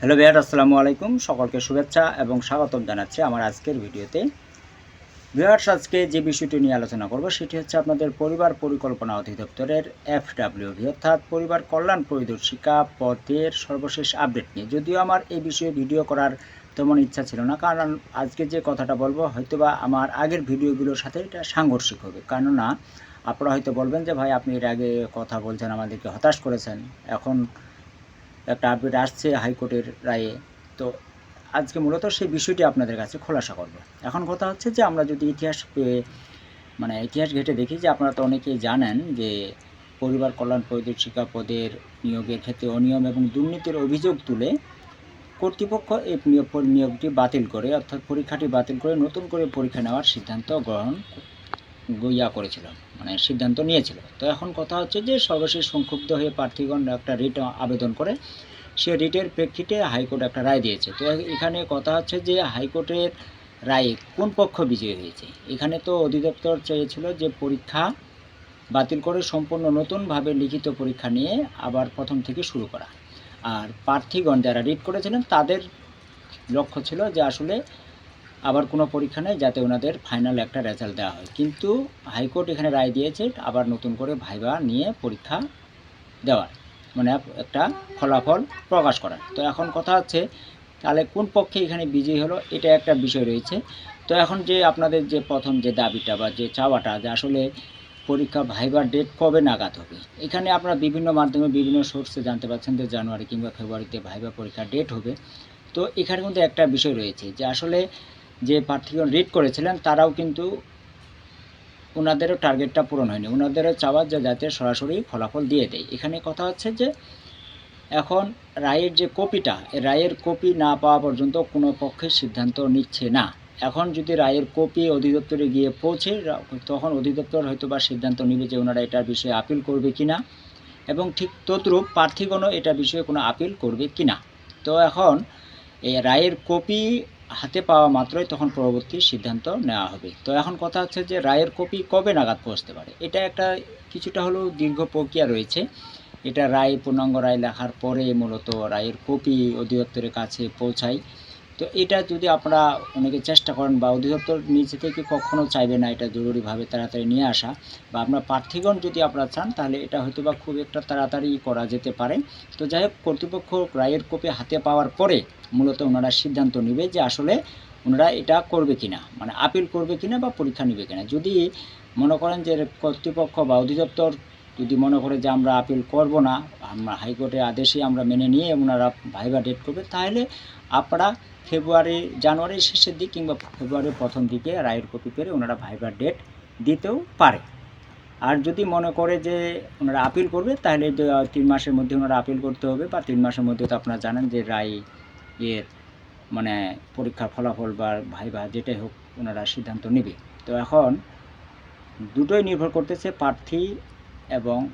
Hello Bihar আসসালামু আলাইকুম। সকলকে শুভেচ্ছা এবং স্বাগতম জানাচ্ছি আমার আজকের ভিডিওতে। বিহার্স আজকে যে বিষয়টি নিয়ে আলোচনা করব, সেটি হচ্ছে আপনাদের পরিবার পরিকল্পনা অধিদপ্তরের এফডাব্লিউভি অর্থাৎ পরিবার কল্যাণ পরিদর্শিকা পদের সর্বশেষ আপডেট নিয়ে। যদিও আমার এই বিষয়ে ভিডিও করার তেমন ইচ্ছা ছিল না। কারণ আজকে যে কথাটা বলব, হয়তোবা আমার আগের ভিডিওগুলোর সাথে এটা সাংঘর্ষিক হবে। কেননা, আপনারা হয়তো বলবেন যে, ভাই, আপনি এর আগে কথা বলছেন, আমাদেরকে হতাশ করেছেন। এখন একটা আপডেট আসছে হাইকোর্টের রায়ে। তো আজকে মূলত সেই বিষয়টি আপনাদের কাছে খোলাসা করব। এখন কথা হচ্ছে যে, আমরা যদি ইতিহাস মানে ইতিহাস ঘেটে দেখি যে, আপনারা তো অনেকেই জানেন যে, পরিবার কল্যাণ পরিদর্শিকা পদের নিয়োগের ক্ষেত্রে অনিয়ম এবং দুর্নীতির অভিযোগ তুলে কর্তৃপক্ষ এই নিয়োগ নিয়োগটি বাতিল করে, অর্থাৎ পরীক্ষাটি বাতিল করে নতুন করে পরীক্ষা নেওয়ার সিদ্ধান্ত গ্রহণ ইয়া করেছিল মানে সিদ্ধান্ত নিয়েছিল। তো এখন কথা হচ্ছে যে সর্বশেষ সংক্ষুব্ধ হয়ে প্রার্থীগণ একটা রিট আবেদন করে, সে রিটের প্রেক্ষিতে হাইকোর্ট একটা রায় দিয়েছে। তো এখানে কথা হচ্ছে যে হাইকোর্টের রায়ে কোন পক্ষ বিজয়ী হয়েছে? এখানে তো অধিদপ্তর চেয়েছিল যে পরীক্ষা বাতিল করে সম্পূর্ণ নতুনভাবে লিখিত পরীক্ষা নিয়ে আবার প্রথম থেকে শুরু করা। আর প্রার্থীগণ যারা রিট করেছিলেন, তাদের লক্ষ্য ছিল যে আসলে আবার কোনো পরীক্ষা নেই যাতে ওনাদের ফাইনাল একটা রেজাল্ট দেওয়া হয়। কিন্তু হাইকোর্ট এখানে রায় দিয়েছে আবার নতুন করে ভাইবা নিয়ে পরীক্ষা দেওয়ার মানে একটা ফলাফল প্রকাশ করার। তো এখন কথা হচ্ছে, তাহলে কোন পক্ষে এখানে বিজয়ী হলো, এটা একটা বিষয় রয়েছে। তো এখন যে আপনাদের যে প্রথম যে দাবিটা বা যে চাওয়াটা যে আসলে পরীক্ষা ভাইবার ডেট কবে নাগাদ হবে? এখানে আপনারা বিভিন্ন মাধ্যমে বিভিন্ন সোর্সে জানতে পারছেন যে জানুয়ারি কিংবা ফেব্রুয়ারিতে ভাইবা পরীক্ষার ডেট হবে। তো এখানে কিন্তু একটা বিষয় রয়েছে যে আসলে যে প্রার্থীগণ রিড করেছিলেন, তারাও কিন্তু ওনাদেরও টার্গেটটা পূরণ হয়নি। ওনাদেরও চাওয়া যে যাতে সরাসরি ফলাফল দিয়ে দেয়। এখানে কথা হচ্ছে যে এখন রায়ের যে কপিটা রায়ের কপি না পাওয়া পর্যন্ত কোনো পক্ষের সিদ্ধান্ত নিচ্ছে না। এখন যদি রায়ের কপি অধিদপ্তরে গিয়ে পৌঁছে, তখন অধিদপ্তর হয়তো বা সিদ্ধান্ত নেবে যে ওনারা এটার বিষয়ে আপিল করবে কিনা এবং ঠিক তদ্রূপ প্রার্থীগণও এটা বিষয়ে কোনো আপিল করবে কিনা। তো এখন এই রায়ের কপি হাতে পাওয়া মাত্রই তখন পরবর্তী সিদ্ধান্ত নেওয়া হবে। তো এখন কথা হচ্ছে যে রায়ের কপি কবে নাগাদ পৌঁছতে পারে? এটা একটা কিছুটা হলেও দীর্ঘ প্রক্রিয়া রয়েছে। এটা রায় পূর্ণাঙ্গ রায় লেখার পরে মূলত রায়ের কপি অধিদপ্তরের কাছে পৌঁছায়। তো এটা যদি আপনারা অনেকে চেষ্টা করেন বা অধিদপ্তর নিচে থেকে কখনো চাইবে না এটা জরুরিভাবে তাড়াতাড়ি নিয়ে আসা, বা আপনার প্রার্থীগণ যদি আপনারা চান, তাহলে এটা হয়তো বা খুব একটা তাড়াতাড়ি করা যেতে পারে। তো যাই হোক, কর্তৃপক্ষ রায়ের কপি হাতে পাওয়ার পরে মূলত ওনারা সিদ্ধান্ত নেবে যে আসলে ওনারা এটা করবে কিনা মানে আপিল করবে কিনা বা পরীক্ষা নেবে কিনা। যদি মনে করেন যে কর্তৃপক্ষ বা অধিদপ্তর যদি মনে করে যে আমরা আপিল করব না, আমরা হাইকোর্টের আদেশে আমরা মেনে নিয়ে ওনারা ভাইবা ডেট করবে, তাহলে আপনারা ফেব্রুয়ারি জানুয়ারির শেষের দিক কিংবা ফেব্রুয়ারির প্রথম দিকে রায়ের কপি পেরে ওনারা ভাইবার ডেট দিতেও পারে। আর যদি মনে করে যে ওনারা আপিল করবে, তাহলে তিন মাসের মধ্যে ওনারা আপিল করতে হবে বা তিন মাসের মধ্যে তো আপনারা জানেন যে রায় এর মানে পরীক্ষার ফলাফল বা ভাইবা যেটাই হোক ওনারা সিদ্ধান্ত নেবে। তো এখন দুটোই নির্ভর করতেছে প্রার্থী এবং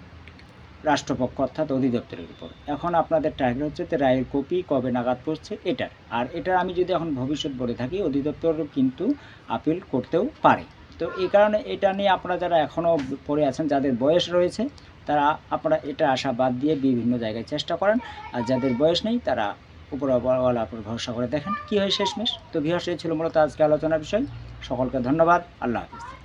রাষ্ট্রপক্ষ অর্থাৎ অধিদপ্তরের উপর। এখন আপনাদের টার্গেট হচ্ছে যে রায়ের কপি কবে নাগাদ পড়ছে এটার। আর এটা আমি যদি এখন ভবিষ্যৎ বলে থাকি, অধিদপ্তর কিন্তু আপিল করতেও পারে। তো এই কারণে এটা নিয়ে আপনারা যারা এখনও পড়ে আছেন, যাদের বয়স রয়েছে, তারা আপনারা এটা আশা বাদ দিয়ে বিভিন্ন জায়গায় চেষ্টা করেন। আর যাদের বয়স নেই, তারা উপরওয়ালা উপর ভরসা করে দেখেন কী হয় শেষমেশ। তো বিহার এই ছিল মূলত আজকে আলোচনার বিষয়। সকলকে ধন্যবাদ। আল্লাহ হাফিজ।